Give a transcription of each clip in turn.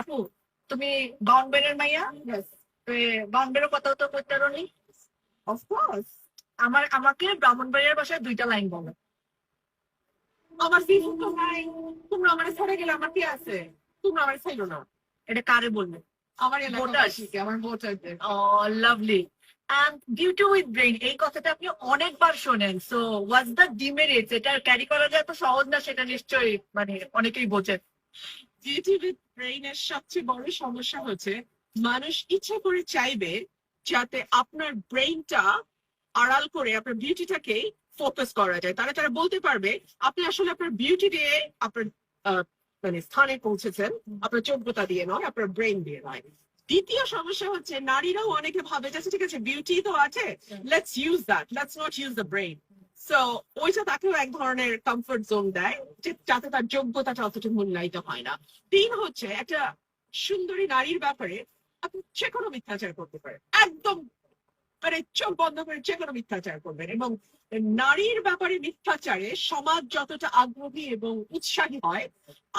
আপু তুমি বাউন্ডবেরের মাইয়া? Yes, বাউন্ডবেরের কথা তো করতে of course. আমার আমাকে ব্রাহ্মণ ব্রাহ্মণবাড়িয়ার বাসায় দুইটা লাইন বলো। আমার সিজন তো নাই? তোমরা আমার ছেড়ে গেলে আমার কি আছে? তোমরা আমার ছিল না। এটা কারে বলবে আমার. এলাকাবাসীকে আমার ভোটারদের। Lovely and beauty with brain এই কথাটা আপনি অনেকবার শোনেন। সো ওয়াজ দ্য ডিমেরিটস এটা ক্যারি করা যায় তো সহজ না সেটা নিশ্চয়ই মানে অনেকেই বোঝেন। বিউটি ব্রেইনের সবচেয়ে বড় সমস্যা হচ্ছে মানুষ ইচ্ছা করে চাইবে যাতে আপনার ব্রেইনটা আড়াল করে আপনার বিউটিটাকে ফোকাস করা যায়। তারা তারা বলতে পারবে আপনি আসলে আপনার বিউটি দিয়ে আপনার আহ, মানে স্থানে পৌঁছেছেন আপনার যোগ্যতা দিয়ে নয় আপনার ব্রেইন দিয়ে নয়। দ্বিতীয় সমস্যা হচ্ছে নারীরাও অনেকে ভাবে যে আচ্ছা, ঠিক আছে বিউটি তো আছে let's use that let's not use the brain so ওইটা তাকেও এক ধরনের কমফোর্ট জোন দেয় যাতে তার যোগ্যতাটা অতটা মূল্যায়িত হয় না। তিন হচ্ছে, একটা সুন্দরী নারীর ব্যাপারে আপনি যে কোনো মিথ্যাচার করতে পারেন। একদম মানে চোখ বন্ধ করে যে কোনো মিথ্যাচার করবেন এবং নারীর ব্যাপারে মিথ্যাচারে সমাজ যতটা আগ্রহী এবং উৎসাহী হয়,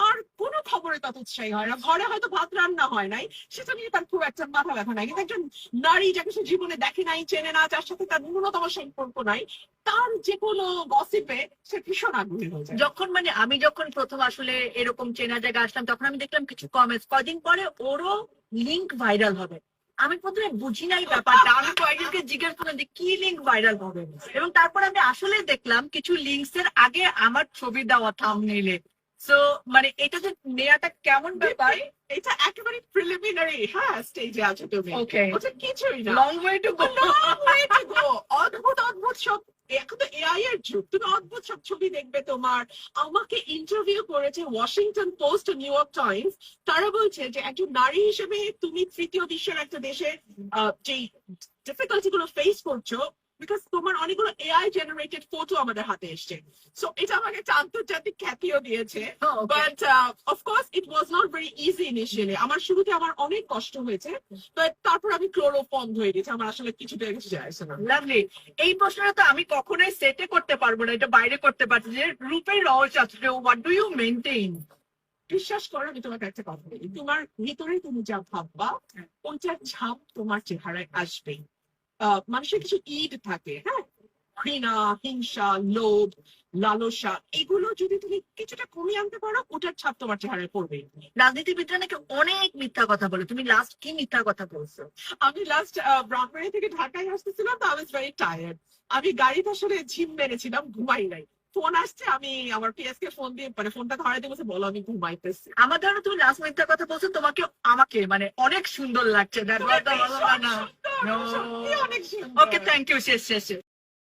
আর কোন খবরে তত উৎসাহী হয় না। ঘরে হয়তো ভাত রান্না হয় নাই, সেটা নিয়ে তার খুব একটা মাথা ব্যথা নাই। কিন্তু একজন নারী যাকে সে জীবনে দেখে নাই, চেনে না, যার সাথে তার ন্যূনতম সম্পর্ক নাই, তার যে কোনো গসিপে সে ভীষণ আগ্রহী হয়ে যায়। যখন মানে আমি যখন প্রথম আসলে এরকম চেনা জায়গায় আসলাম, তখন আমি দেখলাম কিছু কমেন্টস কদিন পরে ওরও লিংক ভাইরাল হবে। আমি প্রথমে বুঝি নাই ব্যাপারটা। আমি কয়েকজনকে জিজ্ঞেস করলাম যে কি লিঙ্ক ভাইরাল হবে? এবং তারপর আমি আসলে দেখলাম কিছু লিঙ্কস এর আগে আমার ছবি দেওয়া থাম নিলে সো মানে এটা যে নেওয়াটা কেমন ব্যাপার? এটা একেবারে প্রিলিমিনারি হ্যাঁ স্টেজে আছো তুমি। ওকে ওটা কিছুই না। Long way to go long way to go অদ্ভুত অদ্ভুত সব এখন তো এআই এর যুগ তুমি অদ্ভুত সব ছবি দেখবে তোমার। আমাকে ইন্টারভিউ করেছে Washington Post New York Times তারা বলছে যে একজন নারী হিসেবে তুমি তৃতীয় বিশ্বের একটা দেশে যে ডিফিকাল্টি গুলো ফেস করছ বিকজ তোমার অনেকগুলো এআই জেনারেটেড ফটো আমাদের হাতে এসছে। সো এটা আমাকে একটা আন্তর্জাতিক খ্যাতিও দিয়েছে। But of course it was not very easy initially আমার শুরুতে আমার অনেক কষ্ট হয়েছে বাট তারপর আমি ক্লোরোফর্ম হয়ে গেছি আমার আসলে কিছুতে কিছু যায় আসে না। লাভলি এই প্রশ্নটা তো আমি কখনোই সেটে করতে পারব না এটা বাইরে করতে পারছি যে রূপের রহস্য আছে হোয়াট ডু ইউ মেনটেন বিশ্বাস করো আমি তোমাকে একটা কথা বলি। তোমার ভিতরে তুমি যা ভাববা ওইটার ছাপ তোমার চেহারায় আসবেই। মানুষের কিছু ইড থাকে হ্যাঁ? ঘৃণা হিংসা লোভ লালসা এগুলো যদি তুমি কিছুটা কমিয়ে আনতে পারো ওটার ছাপ তোমার চেহারায় পড়বেই রাজনীতিবিদরা নাকি অনেক মিথ্যা কথা বলে। তুমি লাস্ট কি মিথ্যা কথা বলছো? আমি লাস্ট ব্রাহ্মণী থেকে ঢাকায় আসতেছিলাম তো আমি ভেরি টায়ার্ড আমি গাড়িতে আসলে ঝিম মেরেছিলাম ঘুমাই নাই। ফোন আসছে আমি আমার পিএস কে ফোন দিয়ে মানে ফোনটা ধরে দিয়ে বলছে, বলো আমি ঘুমাইতেছি। আমার ধারণা তুমি লাস্ট মিথ্যা কথা বলছো তোমাকে আমাকে মানে অনেক সুন্দর লাগছে। ভীষণ সুন্দর, সত্যি অনেক সুন্দর ওকে থ্যাংক ইউ শেষ শেষ শেষ।